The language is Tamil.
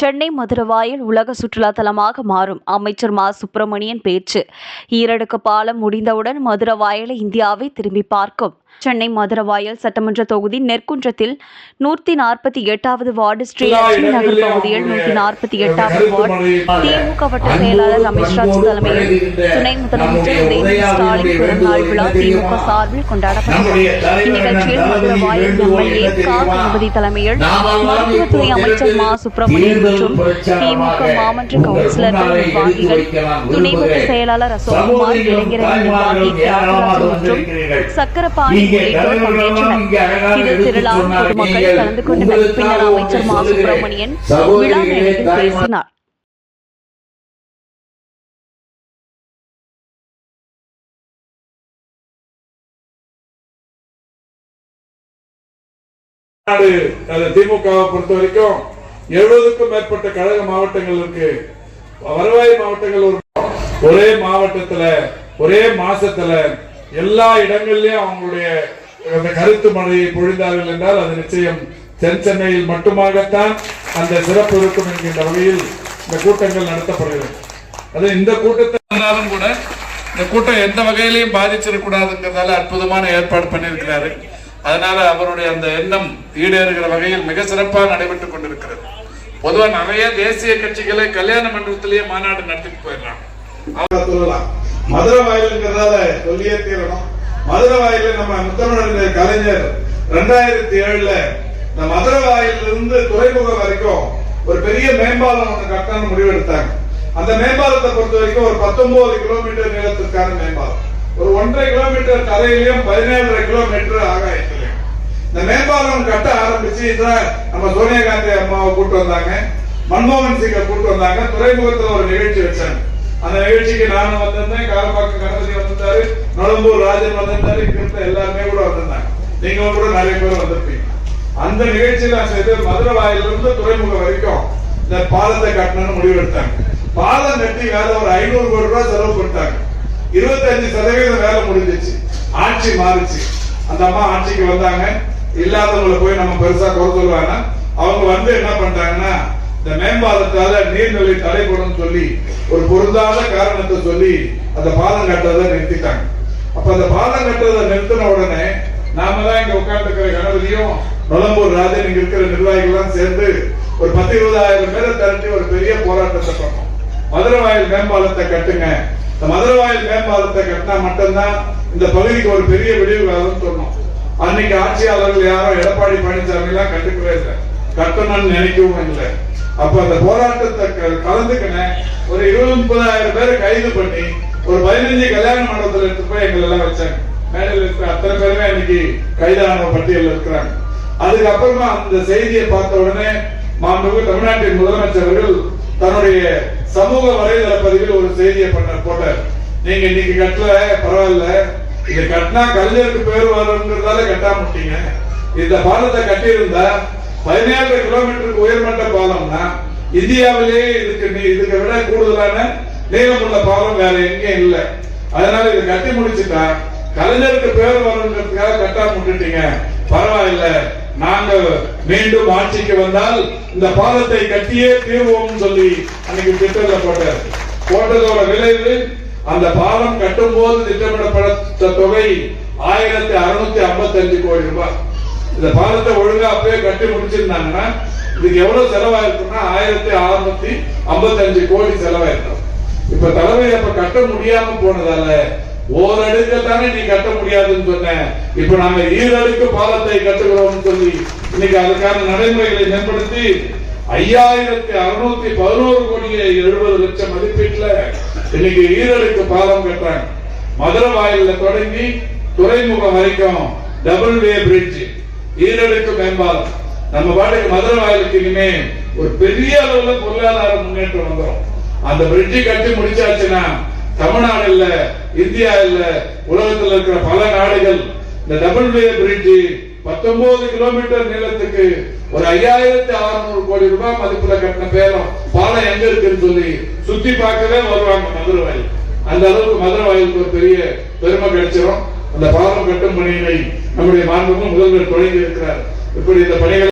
சென்னை மதுரவாயல் உலக சுற்றுலா தலமாக மாறும். அமைச்சர் மா. சுப்பிரமணியன் பேச்சு. ஈரடுக்கு பாலம் முடிந்தவுடன் மதுரவாயலை இந்தியாவை திரும்பி பார்க்கும். சென்னை மதுரவாயல் சட்டமன்ற தொகுதி நெற்குன்றத்தில் நூற்றி நாற்பத்தி எட்டாவது வார்டு ஸ்ரீ நகர் பகுதியில் நூற்றி நாற்பத்தி எட்டாவது வார்டு திமுக வட்ட செயலாளர் ரமேஷ்ராஜ் தலைமையில் துணை முதலமைச்சர் உதயநிதி ஸ்டாலின் பிறந்தநாள் விழா திமுக சார்பில் கொண்டாடப்பட்டது. இந்நிகழ்ச்சியில் மதுரவாயல் எம்எல்ஏ கா. கணபதி தலைமையில் மருத்துவத்துறை அமைச்சர் மா. சுப்பிரமணியன் மற்றும் திமுக மாமன்ற கவுன்சிலர்கள் நிர்வாகிகள் துணை வட்ட செயலாளர் அசோக்குமார் இளைஞரணி நிர்வாகி தியாகராஜன் மற்றும் சக்கரபாணி உள்ளிட்டோர் பங்கேற்றனர். இதில் திரளான பொதுமக்கள் கலந்து கொண்டனர் பின்னர் அமைச்சர் மா. சுப்பிரமணியன் விழா மேடையில் பேசினார். திமுகவை பொறுத்த வரைக்கும் எழுபதுக்கும் மேற்பட்ட கழக மாவட்டங்கள் இருக்கு வருவாய் மாவட்டங்கள் ஒரு ஒரே மாவட்டத்துல ஒரே மாசத்துல எல்லா இடங்கள்லயும் அவங்களுடைய அந்த கருத்து மழையை பொழிந்தார்கள் என்றால் அது நிச்சயம் தென் சென்னையில் மட்டுமாகத்தான் அந்த சிறப்பு இருக்கும் என்கின்ற வகையில் இந்த கூட்டங்கள் நடத்தப்படுகிறது. அது இந்த கூட்டத்தினாலும் இருந்தாலும் கூட இந்த கூட்டம் எந்த வகையிலையும் பாதிச்சிடக்கூடாதுங்கிறதால அற்புதமான ஏற்பாடு பண்ணியிருக்கிறாரு. அதனால அவருடைய அந்த எண்ணம் ஈடேறுகிற வகையில் மிக சிறப்பாக நடைபெற்றுக் கொண்டிருக்கிறது. பொதுவா நிறைய தேசிய கட்சிகளை கல்யாண மண்டபத்திலேயே மாநாடு நடத்திட்டு போயிடுறாங்க. சொல்லலாம். மதுரை வாயிலுங்கிறதால சொல்லியே தீரணும். மதுரை வாயில நம்ம முத்தமிழர் கலைஞர் ரெண்டாயிரத்தி ஏழுல இந்த மதுரை வாயில இருந்து துறைமுகம் வரைக்கும் ஒரு பெரிய மேம்பாலம் ஒன்று கட்டணும் முடிவெடுத்தாங்க. அந்த மேம்பாலத்தை பொறுத்த வரைக்கும் ஒரு பத்தொன்பது கிலோமீட்டர் நீளத்திற்கான மேம்பாலம். ஒரு ஒன்றரை கிலோமீட்டர் தரையிலையும் பதினேழரை கிலோமீட்டர் ஆகாயத்தில் இந்த மேம்பாலம் கட்ட ஆரம்பிச்சு நம்ம சோனியா காந்தி அம்மாவை கூட்டு வந்தாங்க. மன்மோகன் சிங்கை கூட்டு வந்தாங்க. துறைமுகத்துல ஒரு நிகழ்ச்சி வச்சாங்க. அந்த நிகழ்ச்சிக்கு நானும் வந்திருந்தேன். காலப்பாக்கம் கணபதி வந்திருந்தாரு. நுழம்பூர் ராஜன் வந்திருந்தாரு. இங்க எல்லாருமே கூட வந்திருந்தாங்க. நீங்க கூட நிறைய பேர் வந்திருப்பீங்க. அந்த நிகழ்ச்சியில செய்து மதுரை வாயிலிருந்து துறைமுகம் வரைக்கும் இந்த பாலத்தை கட்டணும்னு முடிவெடுத்தாங்க. பாலம் கட்டி வேலை ஒரு ஐநூறு கோடி ரூபாய் செலவு பண்ணிட்டாங்க. இருபத்தஞ்சு சதவீதம் வேலை முடிஞ்சிச்சு. ஆட்சி மாறுச்சு. அந்த அம்மா ஆட்சிக்கு வந்தாங்க. இல்லாதவங்களை போய் நம்ம பெருசா குறை சொல்லுவாங்க அவங்க வந்து என்ன பண்றாங்கன்னா இந்த மேம்பாலத்தால நீர்நிலை தடைப்படும் சொல்லி ஒரு பொருந்தாத காரணத்தை சொல்லி அந்த பாலம் கட்டுறதை நிறுத்திட்டாங்க. அப்ப அந்த பாலம் கட்டுறதை நிறுத்தின உடனே நாம தான் இங்க உட்கார்ந்துருக்கிற கணபதியும் நுழம்பூர் ராஜன் இங்க இருக்கிற நிர்வாகிகள் சேர்ந்து ஒரு பத்து இருபதாயிரம் பேரை திரட்டி ஒரு பெரிய போராட்டத்தை பண்ணோம். மதுரை வாயில் மேம்பாலத்தை கட்டுங்க. இந்த மதுரை வாயில் மேம்பாலத்தை கட்டினா மட்டும்தான் இந்த பகுதிக்கு ஒரு பெரிய விடிவு காலம் சொன்னோம். அன்னைக்கு ஆட்சியாளர்கள் யாரும் எடப்பாடி பழனிசாமி எல்லாம் கண்டுக்கவே இல்லை. கட்டணும்னு நினைக்கவும் இல்லை. அப்ப அந்த போராட்டத்தை க- கலந்துக்கின ஒரு இருபது முப்பதாயிரம் பேரை கைது பண்ணி ஒரு பதினஞ்சு கல்யாண மண்டபத்துல எடுத்து போய் எங்களை எல்லாம் வச்சாங்க. மேடையில் இருக்கிற அத்தனை பேருமே இன்னைக்கு கைதான பட்டியல் இருக்கிறாங்க. அதுக்கப்புறமா அந்த செய்தியை பார்த்த உடனே மாண்புமிகு தமிழ்நாட்டின் முதலமைச்சர் தன்னுடைய சமூக வலைதள பதிவில் ஒரு செய்தியை பண்ண போட்டார். நீங்க இன்னைக்கு கட்டல பரவாயில்ல. இது கட்டினா கலைஞருக்கு பேர் வருங்கிறதால கட்டாமட்டீங்க இந்த பாலத்தை கட்டியிருந்தா பதினேழு கிலோமீட்டருக்கு உயர்மட்ட பாலம்னா இந்தியாவிலேயே இதுக்கு நீ- இதுக்கு விட கூடுதலான நீளமுள்ள பாலம் வேற எங்கேயும் இல்லை. அதனால இது கட்டி முடிச்சுட்டா கலைஞருக்கு பேர் வரணுங்கிறதுக்காக கட்டாம விட்டுட்டீங்க பரவாயில்ல. நாங்க மீண்டும் ஆட்சிக்கு வந்தால் இந்த பாலத்தை கட்டியே தீர்வோம் சொல்லி அன்னைக்கு திட்டத்தை போட்டார். போட்டதோட விளைவு அந்த பாலம் கட்டும் போது திட்டமிடப்பட்ட தொகை ஆயிரத்தி அறுநூத்தி ஐம்பத்தி அஞ்சு கோடி ரூபாய். இந்த பாலத்தை ஒழுங்கா அப்பயே கட்டி முடிச்சிருந்தாங்கன்னா இதுக்கு எவ்வளவு செலவாயிருக்குன்னா ஆயிரத்தி அறுநூத்தி ஐம்பத்தி அஞ்சு கோடி செலவாயிருக்கும். இப்ப தலைமை அப்ப கட்ட முடியாம போனதால ஓரடுக்க தானே நீ கட்ட முடியாதுன்னு சொன்ன. இப்ப நாங்க ஈரடுக்கு பாலத்தை கட்டுகிறோம்னு சொல்லி இன்னைக்கு அதுக்கான நடைமுறைகளை மேம்படுத்தி ஐயாயிரத்தி அறுநூத்தி பதினோரு கோடியே எழுபது லட்சம் மதிப்பீட்டுல இன்னைக்கு ஈரலுக்கு பாலம் கட்டுறாங்க. மதுரை வாயில தொடங்கி துறைமுகம் வரைக்கும் டபுள் வே பிரிட்ஜ் ஈரலுக்கு மேம்பாலம். நம்ம பாட்டுக்கு மதுரை வாயிலுக்கு இனிமே ஒரு பெரிய அளவுல பொருளாதார முன்னேற்றம் வந்துடும் அந்த பிரிட்ஜ் கட்டி முடிச்சாச்சுன்னா தமிழ்நாடு இல்ல இந்தியா இல்ல உலகத்துல இருக்கிற பல நாடுகள் இந்த டபுள் வே பிரிட்ஜ் பத்தொன்பது கிலோமீட்டர் நீளத்துக்கு ஒரு ஐயாயிரத்தி அறுநூறு கோடி ரூபாய் மதிப்புல கட்டின பேரம் பாலம் எங்க இருக்குன்னு சொல்லி சுத்தி பார்க்கவே வருவாங்க மதுரை வாயில் அந்த அளவுக்கு மதுரை வாயிலுக்கு ஒரு பெரிய பெருமை கிடைச்சிரும். அந்த பாலம் கட்டும் பணியினை நம்முடைய மாண்புக்கும் முதல்வர் தொடங்கி இருக்கிறார். இப்படி இந்த பணிகள்